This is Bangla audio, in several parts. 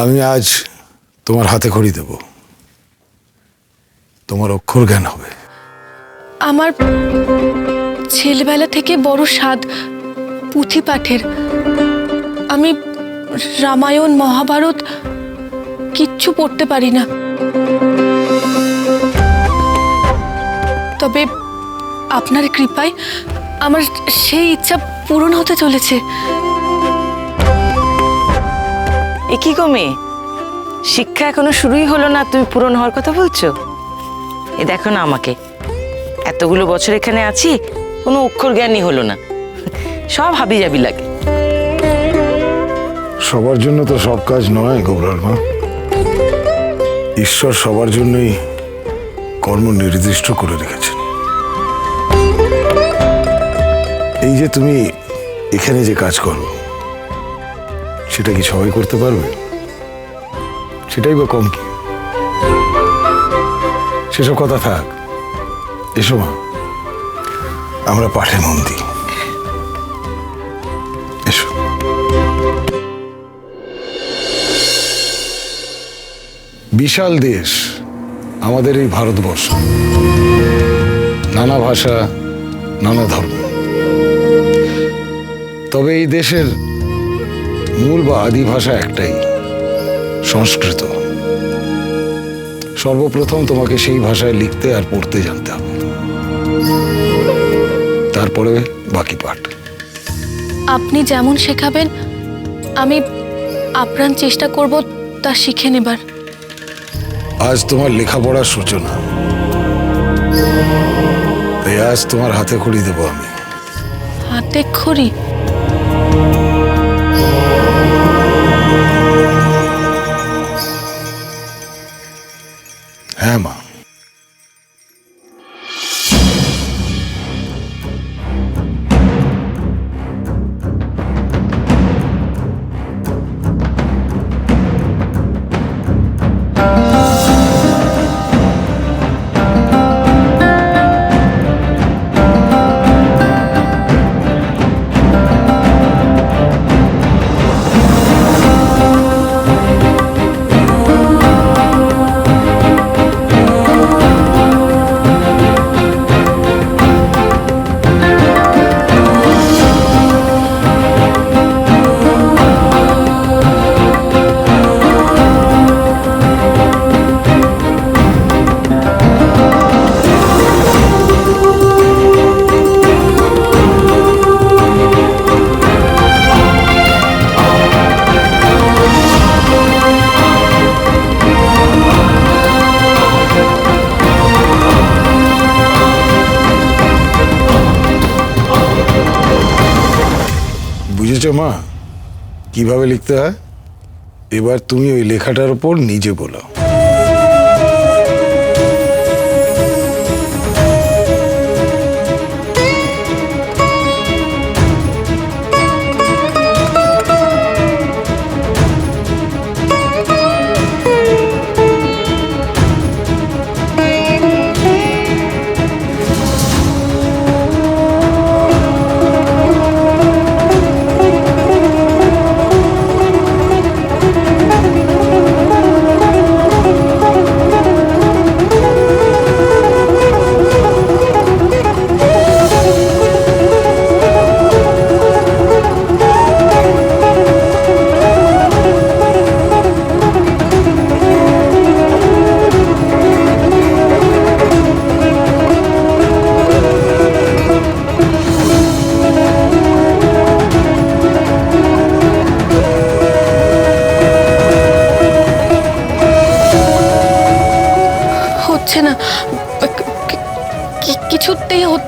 আমি আজ তোমার হাতে খড়ি দেব। তোমার অক্ষর জ্ঞান হবে। আমার ছেলেবেলা থেকে বড় স্বাদ পুঁথি পাঠের। আমি রামায়ণ, মহাভারত কিচ্ছু পড়তে পারি না। তবে আপনার কৃপায় আমার সেই ইচ্ছা পূরণ হতে চলেছে। কি মেয়ে? শিক্ষা এখনও শুরুই হলো না, তুমি পূরণ হওয়ার কথা বলছো? এ দেখো না আমাকে। এতগুলো বছর এখানে আছি, কোনো অক্ষর জ্ঞানই হলো না। সব হাবি যাবি লাগে। সবার জন্য তো সব কাজ নয় গোবরার মা। ঈশ্বর সবার জন্যই কর্ম নির্দিষ্ট করে রেখেছেন। এই যে তুমি এখানে যে কাজ করো সেটা কি সবাই করতে পারবে? সেটাই বা কম কি? সেসব কথা থাক। এসো মা। আমরা পাঠে মন দিই। এসো। বিশাল দেশ, আমাদের এই ভারতবর্ষ। নানা ভাষা, নানা ধর্ম। তবে এই দেশের মূল বা আদি ভাষা একটাই সংস্কৃত। সর্বপ্রথম তোমাকে সেই ভাষায় লিখতে আর পড়তে জানতে হবে। তারপরে বাকি পাঠ। আপনি যেমন শেখাবেন আমি আপ্রাণ চেষ্টা করব তা শিখে নেবার। আজ তোমার লেখাপড়ার সূচনা। তাই আজ তোমার হাতে খড়ি দেবো আমি। হাতে খড়ি? লিখতে হয়। এবার তুমি ওই লেখাটার ওপর নিজে বলো।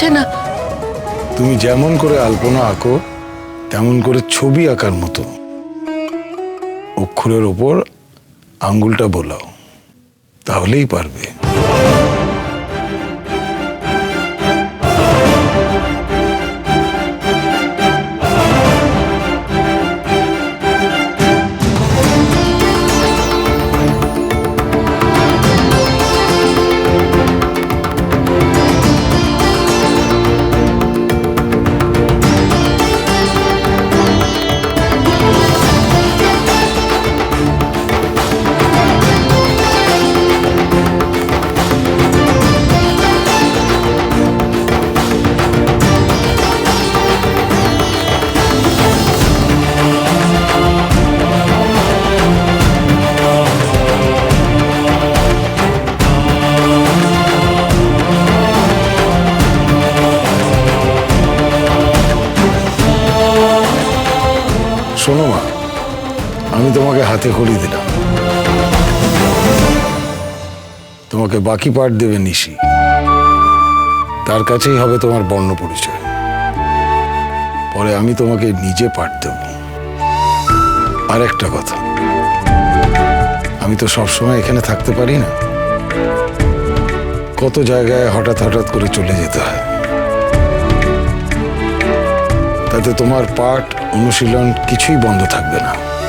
হচ্ছে না? তুমি যেমন করে আলপনা আঁকো, তেমন করে ছবি আঁকার মতো। অক্ষরের ওপর আঙ্গুলটা বোলাও, তাহলেই পারবে। তোমাকে হাতে খড়ি দিলাম। তোমাকে বাকি পাঠ দেবে নিশি। তার কাছেই হবে তোমার বর্ণ পরিচয়। পরে আমি তোমাকে নিজে পাঠ দেব। আর একটা কথা। আমি তো সবসময় এখানে থাকতে পারি না। কত জায়গায় হঠাৎ হঠাৎ করে চলে যেতে হয়। তাতে তোমার পাঠ অনুশীলন কিছুই বন্ধ থাকবে না।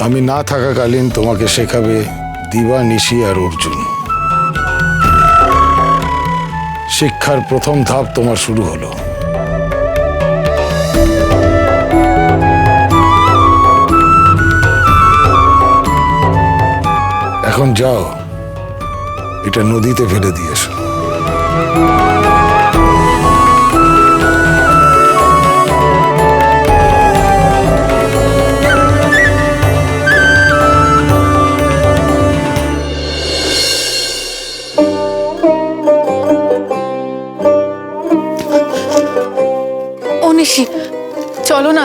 আমি না থাকাকালীন তোমাকে শেখাবে দিবা নিশি আর অর্জুন। শিক্ষার প্রথম ধাপ তোমার শুরু হলো। এখন যাও, এটা নদীতে ফেলে দিয়েছ চলো না।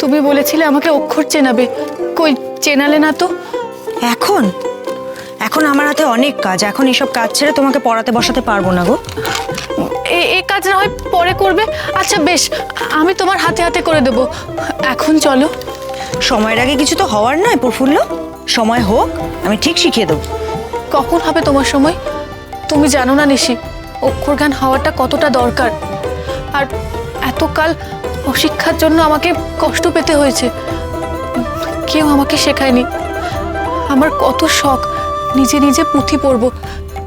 তুমি বলেছিলে আমাকে অক্ষর চেনাবে। কই চেনালে না তো? এখন? এখন আমার হাতে অনেক কাজ। এখন এসব কাজ ছেড়ে তোমাকে পড়াতে বসাতে পারব না গো। এ এ কাজ না হয় পরে করবে। আচ্ছা বেশ আমি তোমার হাতে হাতে করে দেব। এখন চলো। সময়ের আগে কিছু তো হওয়ার নয় প্রফুল্ল। সময় হোক আমি ঠিক শিখিয়ে দেবো। কখন হবে তোমার সময়? তুমি জানো না নিশি অক্ষর জ্ঞান হওয়াটা কতটা দরকার। আর এতকাল অশিক্ষার জন্য আমাকে কষ্ট পেতে হয়েছে। কেউ আমাকে শেখায়নি। আমার কত শখ নিজে নিজে পুঁথি পড়ব।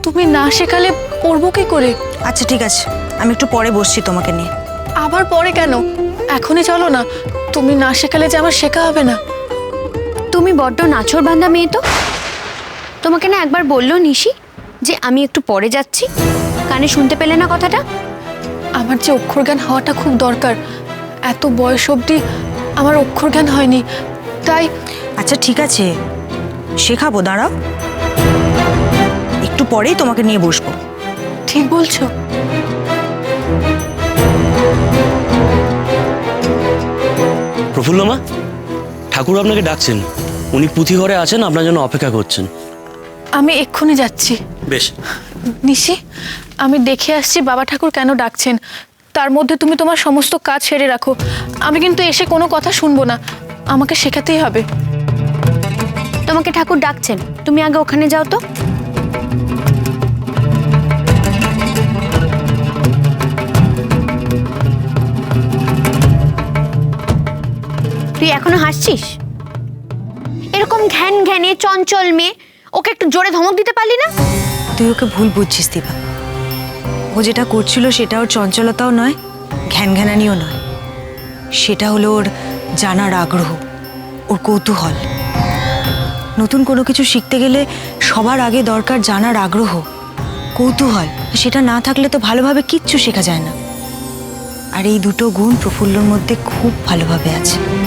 তুমি না শেখালে পড়ব কি করে? আচ্ছা ঠিক আছে। আমি একটু পরে বসছি তোমাকে নিয়ে। আবার পরে কেন? এখনই চলো না। তুমি না শেখালে যে আমার শেখা হবে না। তুমি বড্ড নাছর বান্ধা মেয়ে তো। তোমাকে না একবার বলল নিশি যে আমি একটু পরে যাচ্ছি। কানে শুনতে পেলে না কথাটা? আমার যে অক্ষর জ্ঞান হওয়াটা খুব দরকার। এত বয়স অবধি আমার অক্ষর জ্ঞান হয়নি। তাই আচ্ছা ঠিক আছে। শেখাবো দাঁড়াও। একটু পরেই তোমাকে নিয়ে বসবো। ঠিক বলছো। প্রফুল্লমা ঠাকুর আপনাকে ডাকছেন। উনি পুঁথি ঘরে আছেন আপনার জন্য অপেক্ষা করছেন। আমি এক্ষুনি যাচ্ছি। বেশ। নিশি আমি দেখে আসছি বাবা ঠাকুর কেন ডাকছেন। তার মধ্যে তুমি তোমার সমস্ত কাজ সেরে রাখো। আমি কিন্তু এসে কোনো কথা শুনব না। আমাকে শেখাতেই হবে। তোমাকে ঠাকুর ডাকছেন। তুমি আগে ওখানে যাও তো। তুই এখনও হাসছিস? এরকম ঘ্যান ঘ্যানে চঞ্চল মেয়ে ওকে একটু জোরে ধমক দিতে পারলি না? তুই ওকে ভুল বুঝছিস দিবা। ও যেটা করছিল সেটা ওর চঞ্চলতাও নয় ঘ্যান ঘ্যানানিও নয়। সেটা হলো ওর জানার আগ্রহ, ওর কৌতূহল। নতুন কোনো কিছু শিখতে গেলে সবার আগে দরকার জানার আগ্রহ, কৌতূহল। সেটা না থাকলে তো ভালোভাবে কিচ্ছু শেখা যায় না। আর এই দুটো গুণ প্রফুল্লর মধ্যে খুব ভালোভাবে আছে।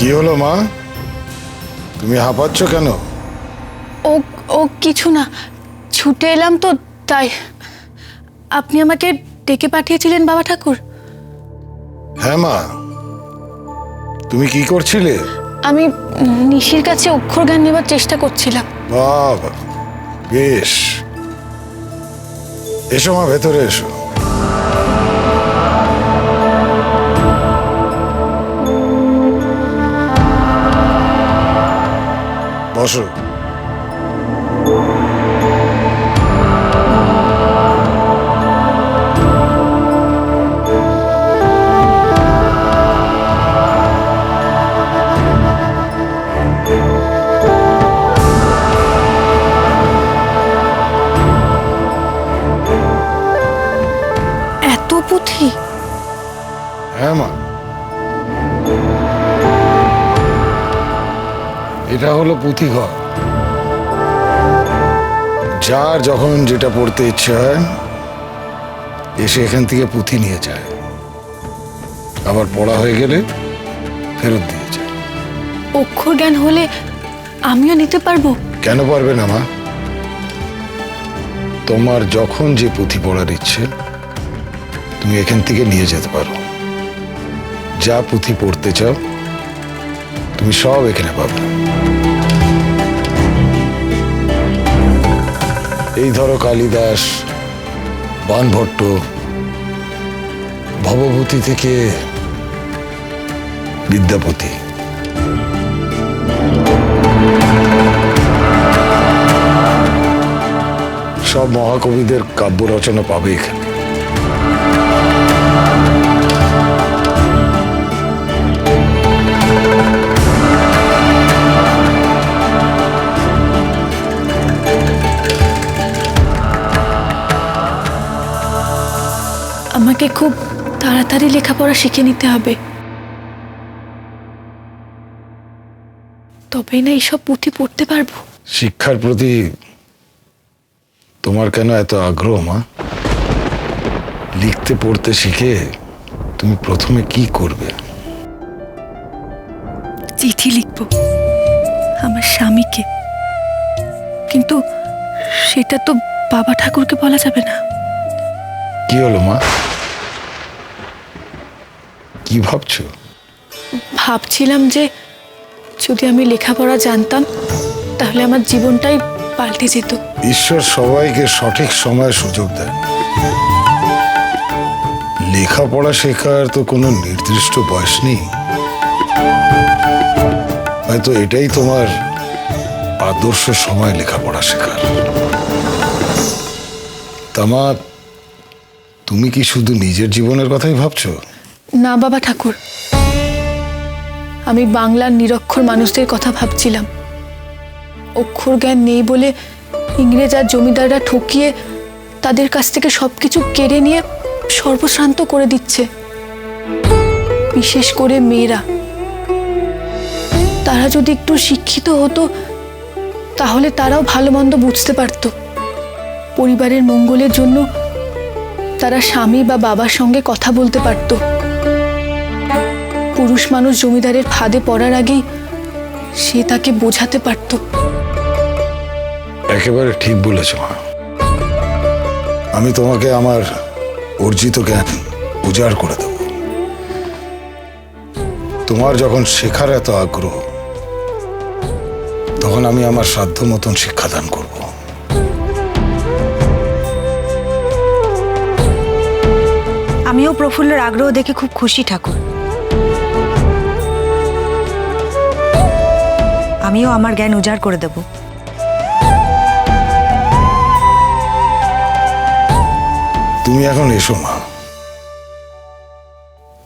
কি হলো মা? তুমি হাঁপাচ্ছ কেন? ও ও কিছু না। ছুটে এলাম তো তাই। আপনি আমাকে ডেকে পাঠিয়েছিলেন বাবা ঠাকুর। হ্যাঁ মা। তুমি কি করছিলে? আমি নিশির কাছে অক্ষর জ্ঞান নেবার চেষ্টা করছিলাম। বাবা বেশ। এসো মা ভেতরে এসো। বসো এত হলো পুঁথিঘর যার যখন যেটা পড়তে ইচ্ছে হয় এসে এখান থেকে পুঁথি নিয়ে যায়। আবার পড়া হয়ে গেলে ফেরত দিয়েছে অক্ষর জ্ঞান হলে আমিও নিতে পারব? কেন পারবে না মা? তোমার যখন যে পুঁথি পড়ার ইচ্ছে তুমি এখান থেকে নিয়ে যেতে পারো। যা পুঁথি পড়তে চাও তুমি সব এখানে পাবে। এই ধরো কালিদাস বানভট্ট ভবভূতি থেকে বিদ্যাপতি। সব মহাকবিদের কাব্য রচনা পাবে এখানে। খুব তাড়াতাড়ি লেখাপড়া শিখে নিতে হবে। তবেই না এইসব পুঁথি পড়তে পারব। শিক্ষার প্রতি তোমার কেন এত আগ্রহ মা? লিখতে পড়তে শিখে তুমি প্রথমে কি করবে? চিঠি লিখব আমার স্বামীকে। কিন্তু সেটা তো বাবা ঠাকুরকে বলা যাবে না। কি হলো মা? কি ভাবছ? ভাবছিলাম যে যদি আমি লেখাপড়া জানতাম তাহলে আমার জীবনটাই পাল্টে যেত। ঈশ্বর সবাইকে সঠিক সময়ে সুযোগ দেন। লেখাপড়া শেখার তো কোনো নির্দিষ্ট বয়স নেই। হয়তো এটাই তোমার আদর্শ সময় লেখাপড়া শেখার। তামা তুমি কি শুধু নিজের জীবনের কথাই ভাবছ? না, বাবা ঠাকুর। আমি বাংলার নিরক্ষর মানুষদের কথা ভাবছিলাম। অক্ষর জ্ঞান নেই বলে ইংরেজ আর জমিদাররা ঠকিয়ে তাদের কাছ থেকে সবকিছু কেড়ে নিয়ে সর্বশ্রান্ত করে দিচ্ছে। বিশেষ করে মেয়েরা। তারা যদি একটু শিক্ষিত হতো, তাহলে তারাও ভালো মন্দ বুঝতে পারত। পরিবারের মঙ্গলের জন্য তারা স্বামী বা বাবার সঙ্গে কথা বলতে পারতো। পুরুষ মানুষ জমিদারের ফাঁদে পড়ার আগেই সে তাকে বোঝাতে পারত। একেবারে ঠিক বলেছ মা। আমি তোমাকে আমার অর্জিত জ্ঞান উজাড় করে দেব। তোমার যখন শেখার এত আগ্রহ তখন আমি আমার সাধ্য মতন শিক্ষাদান করব। আমিও প্রফুল্লর আগ্রহ দেখে খুব খুশি ঠাকুর। আমিও আমার জ্ঞান উজাড় করে দেব। তুমি এখন এসো, মা।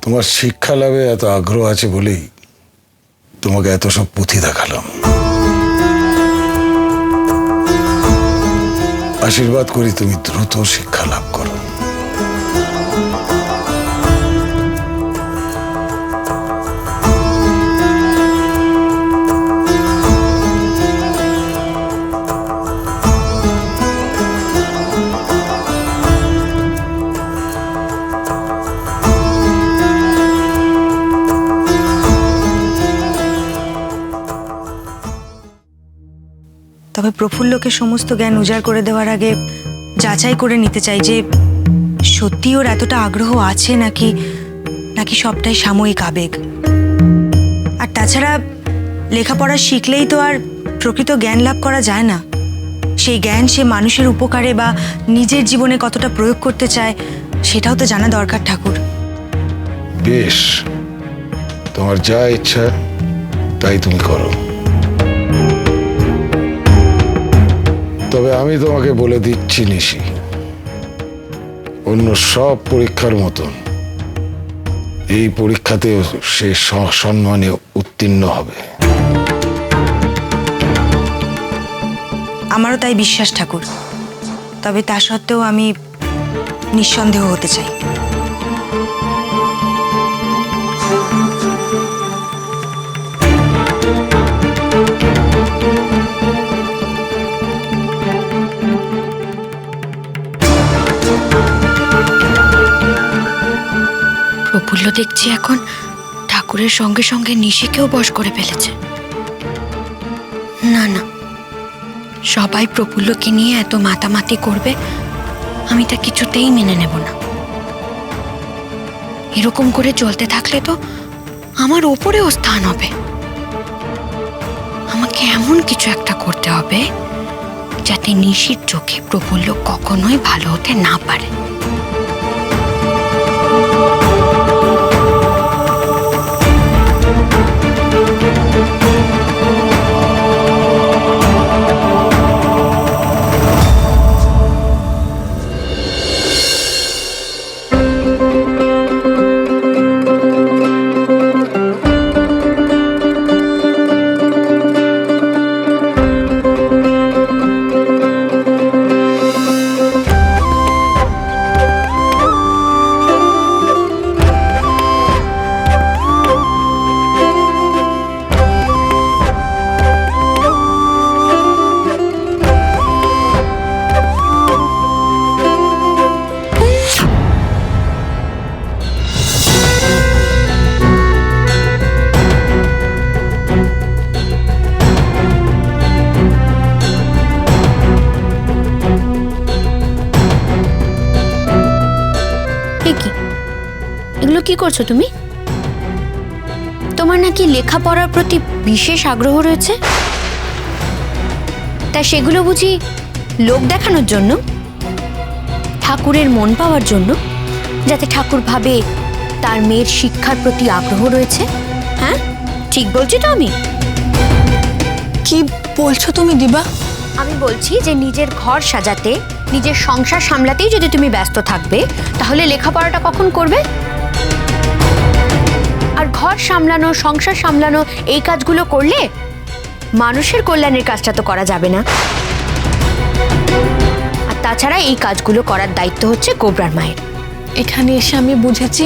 তোমার শিক্ষা লাভে এত আগ্রহ আছে বলেই তোমাকে এত সব পুঁথি দেখালাম। আশীর্বাদ করি তুমি দ্রুত শিক্ষা লাভ করো। তবে প্রফুল্লকে সমস্ত জ্ঞান উজাড় করে দেওয়ার আগে যাচাই করে নিতে চাই যে সত্যি ওর এতটা আগ্রহ আছে নাকি নাকি সবটাই সাময়িক আবেগ। আর তাছাড়া লেখাপড়া শিখলেই তো আর প্রকৃত জ্ঞান লাভ করা যায় না। সেই জ্ঞান সে মানুষের উপকারে বা নিজের জীবনে কতটা প্রয়োগ করতে চায়, সেটাও তো জানা দরকার ঠাকুর। বেশ, তোমার যা ইচ্ছা তাই তুমি করো। তবে আমি তোমাকে বলে দিচ্ছি, নিশি। অন্য সব পরীক্ষার মতন এই পরীক্ষাতেও সে সম্মানে উত্তীর্ণ হবে। আমারও তাই বিশ্বাস, ঠাকুর। তবে তা সত্ত্বেও আমি নিঃসন্দেহ হতে চাই। প্রফুল্ল দেখছি এখন ঠাকুরের সঙ্গে সঙ্গে নিশিকেও বশ করে ফেলেছে। না না। সবাই প্রফুল্লকে নিয়ে এত মাতামাতি করবে, আমি তা কিছুতেই মেনে নেব না। এরকম করে চলতে থাকলে তো আমার ওপরেও স্থান হবে। আমাকে এমন কিছু একটা করতে হবে, যাতে নিশির চোখে প্রফুল্ল কখনোই ভালো হতে না পারে। করছ তুমি? তোমার নাকি লেখাপড়ার প্রতি বিশেষ আগ্রহ রয়েছে? তা সেগুলো বুঝি লোক দেখানোর জন্য? ঠাকুরের মন পাওয়ার জন্য? যাতে ঠাকুর ভাবে তার মেয়ের শিক্ষার প্রতি আগ্রহ রয়েছে? হ্যাঁ? ঠিক বলছি তো আমি? কি বলছো তুমি দিবা? আমি বলছি যে নিজের ঘর সাজাতে নিজের সংসার সামলাতেই যদি তুমি ব্যস্ত থাকবে তাহলে লেখাপড়াটা কখন করবে? ঘর সামলানো, সংসার সামলানো, এই কাজগুলো করলে মানুষের কল্যাণের কাজটা তো করা যাবে না। আর তাছাড়া এই কাজগুলো করার দায়িত্ব হচ্ছে গোবরার মায়ের। এখানে এসে আমি বুঝেছি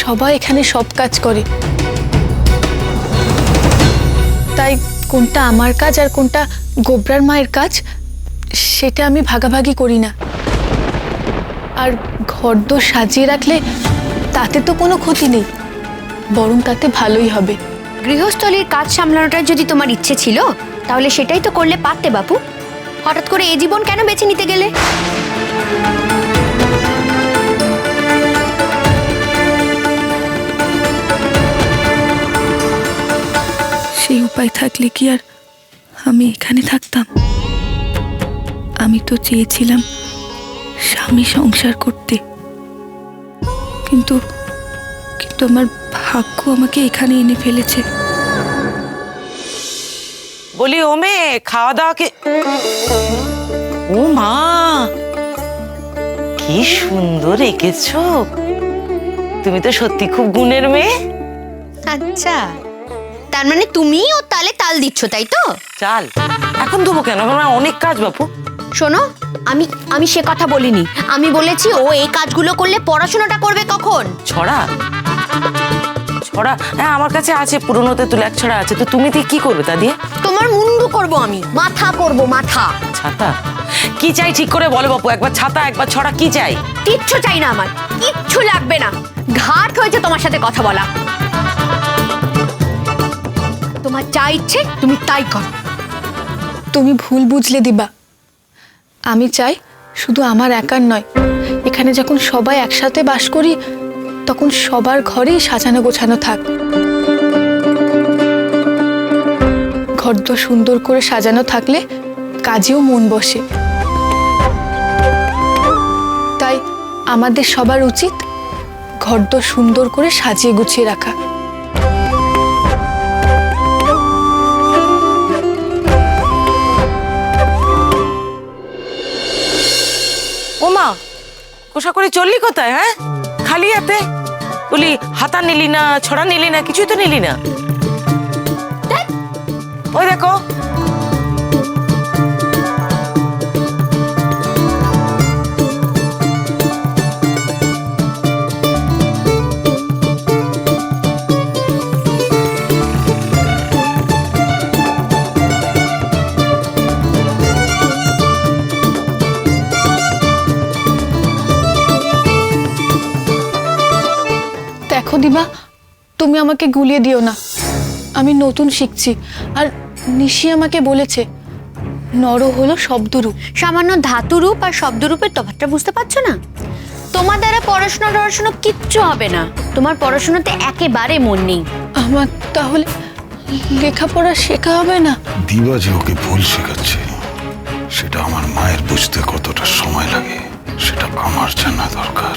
সবাই এখানে সব কাজ করে। তাই কোনটা আমার কাজ আর কোনটা গোবরার মায়ের কাজ, সেটা আমি ভাগাভাগি করি না। আর ঘরদোর সাজিয়ে রাখলে তাতে তো কোনো ক্ষতি নেই। বরং তাতে ভালোই হবে। গৃহস্থলীর কাজ সামলানোটার যদি তোমার ইচ্ছে ছিল তাহলে সেটাই তো করলে পারতে বাপু। হঠাৎ করে এ জীবন কেন বেছে নিতে গেলে? সেই উপায় থাকলে কি আর আমি এখানে থাকতাম? আমি তো চেয়েছিলাম স্বামী সংসার করতে। কিন্তু কিন্তু আমার ভাগ্য আমাকে এখানে এনে ফেলেছে। বলি ও মেয়ে খাওয়া দাওয়া কি ও মা! কি সুন্দর এঁকেছো। তুমি তো সত্যি খুব গুণের মেয়ে। আচ্ছা তার মানে তুমি ও তালে তাল দিচ্ছ তাই তো? চাল। এখন দেবো কেন? আমার অনেক কাজ বাপু। শোনো আমি আমি সে কথা বলিনি। আমি বলেছি ও এই কাজগুলো করলে পড়াশোনাটা করবে কখন? ছড়া। ছড়া। হ্যাঁ আমার কাছে আছে পুরোনোতে তুলে এক ছড়া আছে। তো তুমি দিয়ে কি করবে তা দিয়ে? তোমার মুন্ডু করব আমি। মাথা করব মাথা। ছাতা? কি চাই ঠিক করে বলো বাপু একবার ছাতা একবার ছড়া কি চাই? কিচ্ছু চাই না আমার কিচ্ছু লাগবে না। ঘাট হয়েছে তোমার সাথে কথা বলা। তোমার যা ইচ্ছে তুমি তাই করো। তুমি ভুল বুঝলে দিবা। আমি চাই শুধু আমার একার নয় এখানে যখন সবাই একসাথে বাস করি তখন সবার ঘরেই সাজানো গোছানো থাক। ঘরদোর সুন্দর করে সাজানো থাকলে কাজেও মন বসে। তাই আমাদের সবার উচিত ঘরদোর সুন্দর করে সাজিয়ে গুছিয়ে রাখা। ও মা কোষা করে চললি কোথায় হ্যাঁ? খালি হাতে? বলি হাতা নিলি না ছড়া নিলি না কিছুই তো নিলি না ওই দেখো দিবা? তুমি আমাকে গুলিয়ে দিও না। আমি নতুন শিখছি। আর নিশি আমাকে বলেছে নর হলো শব্দরূপ। সামান্য ধাতুরূপ আর শব্দরূপের তফাৎটা বুঝতে পারছ না? তোমার দ্বারা পড়াশোনা টড়াশোনা কিচ্ছু হবে না। তোমার পড়াশোনাতে একেবারে মন নেই। আমার তাহলে লেখাপড়া শেখা হবে না? দিবা যে ওকে ভুল শেখাচ্ছে সেটা আমার মায়ের বুঝতে কতটা সময় লাগে সেটা আমার জানা দরকার।